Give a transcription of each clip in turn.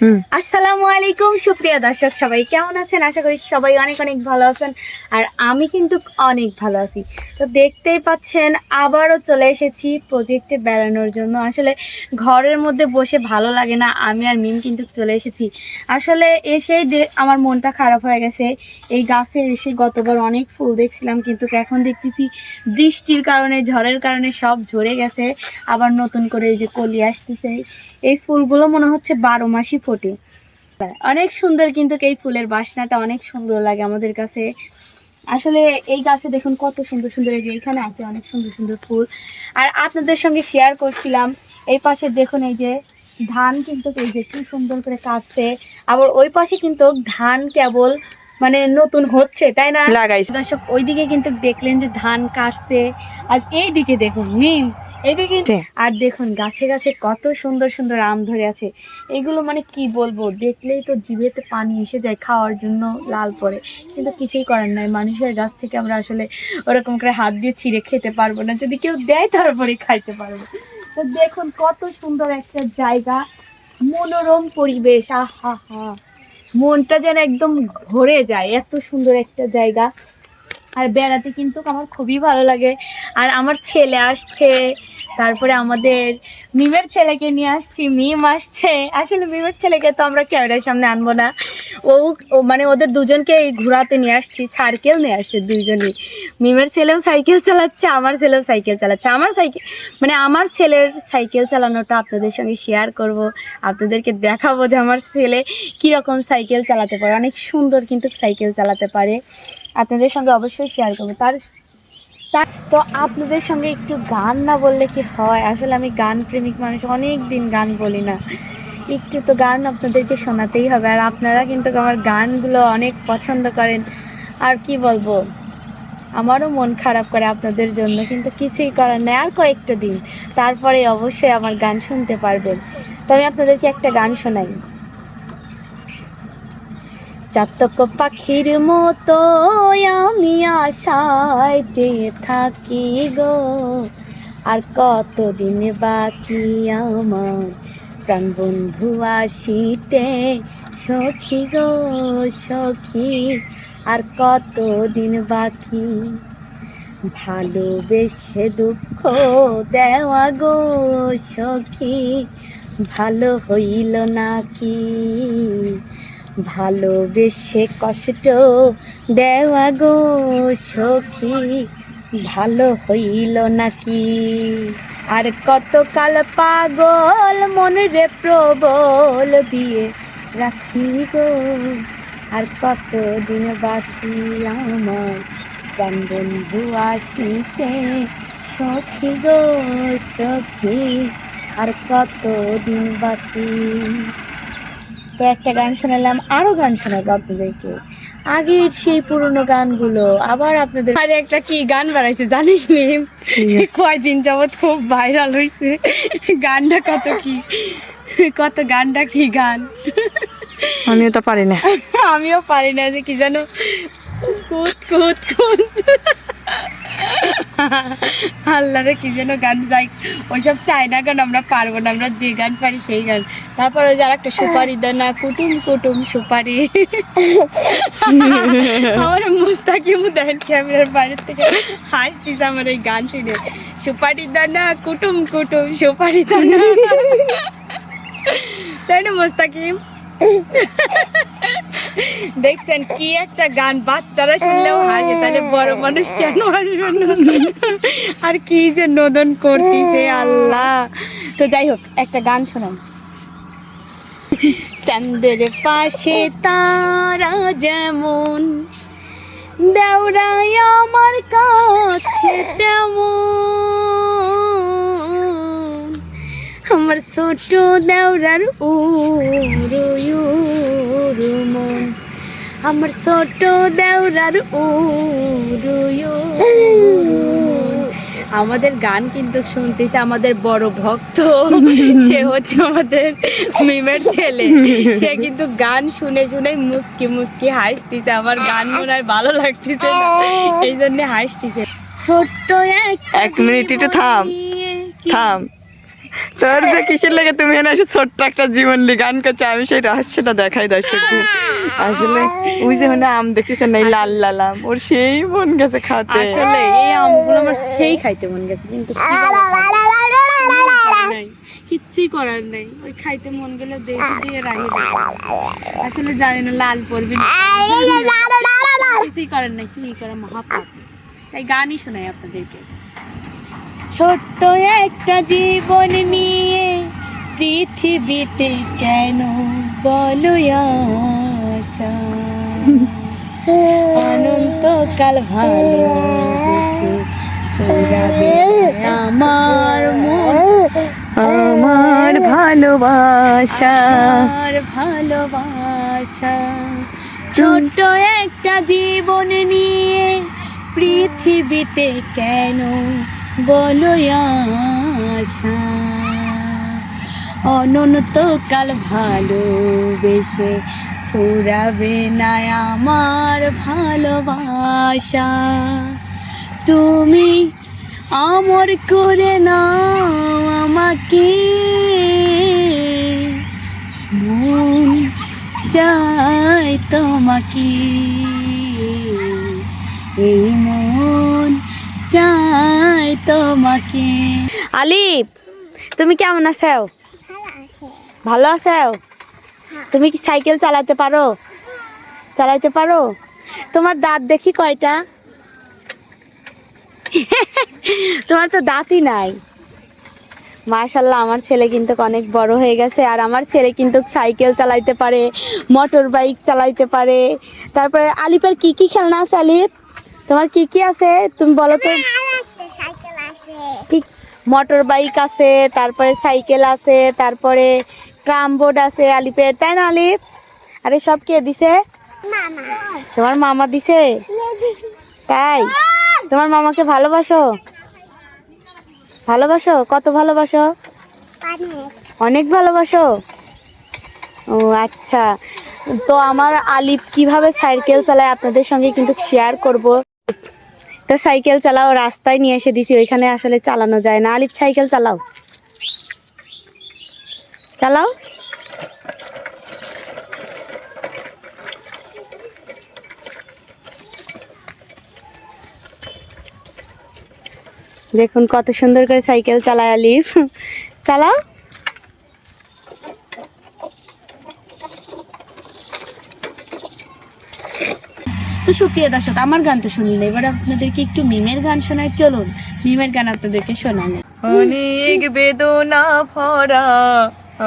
আসসালামু আলাইকুম, সুপ্রিয় দর্শক, সবাই কেমন আছেন? আশা করি সবাই অনেক অনেক ভালো আছেন, আর আমি কিন্তু অনেক ভালো আছি। তো দেখতেই পাচ্ছেন, আবারও চলে এসেছি প্রজেক্টে বেড়ানোর জন্য। আসলে ঘরের মধ্যে বসে ভালো লাগে না, আমি আর মিম কিন্তু চলে এসেছি। আসলে এসেই আমার মনটা খারাপ হয়ে গেছে। এই গাছে এসে গতবার অনেক ফুল দেখছিলাম, কিন্তু এখন দেখতেছি বৃষ্টির কারণে, ঝড়ের কারণে সব ঝরে গেছে। আবার নতুন করে এই যে কলি আসতেছে। এই ফুলগুলো মনে হচ্ছে বারো মাসই ফোটে অনেক সুন্দর কিন্তু এই ফুলের বাসনাটা অনেক সুন্দর লাগে আমাদের কাছে। আসলে এই গাছে দেখুন কত সুন্দর সুন্দর এই যে এখানে আছে অনেক সুন্দর সুন্দর ফুল। আর আপনাদের সঙ্গে শেয়ার করছিলাম এই পাশে দেখুন এই যে ধান কিন্তু এই যে কি সুন্দর করে কাটছে। আবার ওই পাশে কিন্তু ধান কেবল মানে নতুন হচ্ছে তাই না? লাগাইছে। দর্শক ওইদিকে কিন্তু দেখলেন যে ধান কাটছে। আর এই দিকে দেখুন মিম এইদিকে আর দেখুন গাছে গাছে কত সুন্দর সুন্দর আম ধরে আছে। এগুলো মানে কি বলব দেখলেই তো জিভেতে পানি এসে যায় খাওয়ার জন্য লাল পড়ে কিন্তু কিছুই করার নাই মানুষের গাছ থেকে আমরা আসলে ওরকম করে হাত দিয়ে ছিঁড়ে খেতে পারব না। যদি কেউ দেয় তারপরে খাইতে পারব। তো দেখুন কত সুন্দর একটা জায়গা মনোরম পরিবেশ আহা হা। মনটা যেন একদম ভরে যায় এত সুন্দর একটা জায়গা। আর বেড়াতে কিন্তু আমার খুবই ভালো লাগে। আর আমার ছেলে আসছে তারপরে আমাদের মিমের ছেলেকে নিয়ে আসছি, মিম আসছে। আসলে মিমের ছেলেকে তো আমরা ক্যামেরার সামনে আনব না। ও মানে ওদের দুজনকে ঘোরাতে নিয়ে আসছি সাইকেল নিয়ে আসছে দুইজনই। মিমের ছেলেও সাইকেল চালাচ্ছে, আমার ছেলেও সাইকেল চালাচ্ছে। আমার সাইকেল মানে আমার ছেলের সাইকেল চালানোটা আপনাদের সঙ্গে শেয়ার করব। আপনাদেরকে দেখাবো যে আমার ছেলে কীরকম সাইকেল চালাতে পারে। অনেক সুন্দর কিন্তু সাইকেল চালাতে পারে। আপনাদের সঙ্গে অবশ্যই শেয়ার করব। তার- তো আপনাদের সঙ্গে একটু গান না বললে কি হয়? আসলে আমি গান প্রেমিক মানুষ অনেক দিন গান বলি না। একটু তো গান আপনাদেরকে শোনাতেই হবে। আর আপনারা কিন্তু আমার গানগুলো অনেক পছন্দ করেন। আর কি বলব? আমারও মন খারাপ করে আপনাদের জন্য, কিন্তু কিছুই করার নেই। আর কয়েকটা দিন, তারপরে অবশ্যই আমার গান শুনতে পারবেন। তো আমি আপনাদেরকে একটা গান শোনাই। চাতক পাখির মতো আমি আশায় চেয়ে থাকি গো। আর কতদিন বাকি আমার প্রাণ বন্ধু আসিতে সখী গো, সখী? আর কতদিন বাকি? ভালোবেসে দুঃখ দেওয়া গো, সখী। ভালো হইল নাকি? ভালোবেসে কষ্ট দেওয়া গো সখী, ভালো হইল নাকি? আর কতকাল পাগল মনে প্রবল দিয়ে রাখি গো। আর কতদিন বাকি আমার প্রাণ বন্ধু আসিতে সখী গো সখী, আর কতদিন বাকি তো একটা গান শোনালাম আরও গান শোনাবো আপনাদেরকে। আগের সেই পুরনো গানগুলো আবার আপনাদের আরে একটা কি গান বানাইছে জানিস মিম? কয়দিন যাবত খুব ভাইরাল হয়েছে গানটা কত কি? কত গানটা কি গান? আমিও তো পারি না। আমিও পারি না যে কি জানো কুত কুত কুত। আল্লাহরে কি যেন গান যাই। ওইসব চাই না গান আমরা পারব না, আমরা যে গান পারি সেই গান। তারপর ওই যে একটা সুপারি দানা, কুটুম কুটুম সুপারি। আমার মুস্তাকিম দেন ক্যামেরার বাইরে থেকে হাসতিস আমার এই গান শুনে। সুপারি দানা, কুটুম কুটুম সুপারি দানা। তাই না মুস্তাকিম? দেখছেন কি একটা গান, বাচ্চারা শুনলেও হাসে, তাহলে বড় মানুষ কেন হাসবে আর কি যে নদন করতিছে আল্লাহ। তো যাই হোক, একটা গান শোনান। চাঁদের পাশে তারা যেমন, দেওরাই আমার কাছে তেমন। আমার ছোট দেওরার উরু মন। আমার ছোট দেওরার উরু আমাদের গান কিন্তু শুনতেছে আমাদের বড় ভক্ত। সে হচ্ছে আমাদের মিমের ছেলে। সে কিন্তু গান শুনে শুনে মুস্কি মুস্কি হাসতেছে। আমার গান মনে হয় ভালো লাগতেছে এই জন্য হাসতেছে। ছোট্ট এক মিনিট একটু থাম। থাম। তোর যে কিসের লেগে তুমি এনে ছোট্ট একটা জীবন লি গান করছ আমি সেই রহস্যটা দেখাই আসলে ওই যে মানে আম দেখতেছেন না, এই লাল লাল আম, ওর সেই মন গেছে খাতে আসলে এই আমগুলো আমার সেই খাইতে মন গেছে, কিন্তু কিচ্ছুই করার নেই। ওই খাইতে মন গেলে দিয়ে দিয়ে রাখি। আসলে জানি না, লাল পড়বি কিছুই করার নাই, চুরি করা মহাপাপ। তাই গানই শোনাই আপনাদেরকে। ছোট্ট একটা জীবন নিয়ে পৃথিবীতে কেন বলো আশা? অনন্তকাল পুরাবে আমার আমার ভালোবাসা। আমার ভালোবাসা। ছোট্ট একটা জীবন নিয়ে পৃথিবীতে কেন বলো আশা। অনন্তকাল ভালোবেসে ফুরাবে না আমার ভালোবাসা। তুমি আমর করে নাও আমাকে। মন চাই তোমাকে। এই তোমাকে। আলিফ তুমি কেমন আছো? ভালো আছো? তুমি কি সাইকেল চালাতে পারো? চালাতে পারো? তোমার দাঁত দেখি কয়টা? তোমার তো দাঁতই নাই। মাশাল্লাহ আমার ছেলে কিন্তু অনেক বড় হয়ে গেছে আর আমার ছেলে কিন্তু সাইকেল চালাইতে পারে, মোটর বাইক চালাইতে পারে। তারপরে আলিপের কি কি খেলনা আছে, আলিপ? তোমার কি কি আছে? তুমি বলো তো। মোটর বাইক আছে তারপরে সাইকেল আছে তারপরে ক্রাম বোর্ড আছে আলিপের তাই না আলিপ আরে সব কে দিছে? তোমার মামা দিছে? তাই? তোমার মামাকে ভালোবাসো? ভালোবাসো? কত ভালোবাসো? অনেক ভালোবাসো? ও আচ্ছা। তো আমার আলিফ কীভাবে সাইকেল চালায় আপনাদের সঙ্গে কিন্তু শেয়ার করব। তো সাইকেল চালাও, রাস্তায় নিয়ে এসে দিছি, ওইখানে আসলে চালানো যায় না। আলিফ, সাইকেল চালাও। চালাও। দেখুন কত সুন্দর করে সাইকেল চালায় আলিফ। চালাও। তো সুপ্রিয় দর্শক, আমার গান তো শুনলেন এবার আপনাদেরকে একটু মিমের গান শোনাই। চলুন, মিমের গান আপনাদেরকে শোনানো অনেক বেদনা ভরা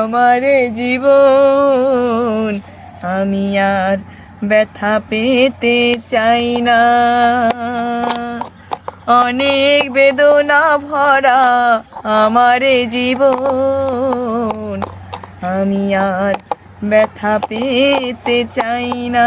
আমার জীবন, আমি আর ব্যথা পেতে চাই না। অনেক বেদনা ভরা আমার জীবন, আমি আর ব্যথা পেতে চাই না।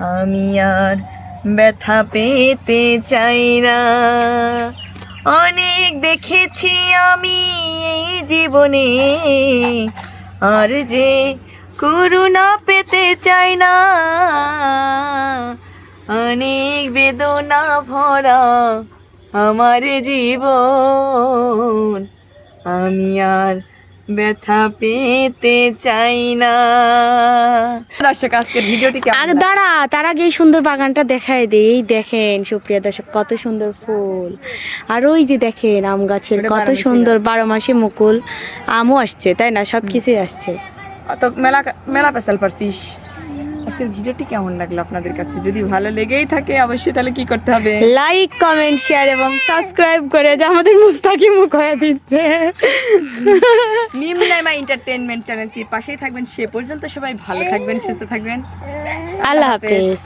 আমি আর ব্যথা পেতে চাই না। অনেক দেখেছি আমি এই জীবনে, আর যে করুণা পেতে চাই না। অনেক বেদনা ভরা আমার জীবন, আমি আর ব্যথা পেতে চাই না। দর্শক আজকের ভিডিওটি আর দাঁড়া তার আগে এই সুন্দর বাগানটা দেখায় দেই। এই দেখেন সুপ্রিয়া দর্শক কত সুন্দর ফুল। আর ওই যে দেখেন আম গাছের কত সুন্দর বারো মাসে মুকুল। আমও আসছে তাই না? সব কিছুই আসছে। অত মেলা মেলা পেশাল পারছিস। আজকের ভিডিওটি কেমন লাগল আপনাদের কাছে? যদি ভালো লেগেই থাকে অবশ্যই তাহলে কি করতে হবে? লাইক কমেন্ট শেয়ার এবং সাবস্ক্রাইব করে যা আমাদের মুস্তাকি মুখ হয়ে দিচ্ছে। নিমনাইমা এন্টারটেনমেন্ট চ্যানেলটির পাশেই থাকবেন। সে পর্যন্ত সবাই ভালো থাকবেন সুস্থ থাকবেন। আল্লাহ হাফেজ।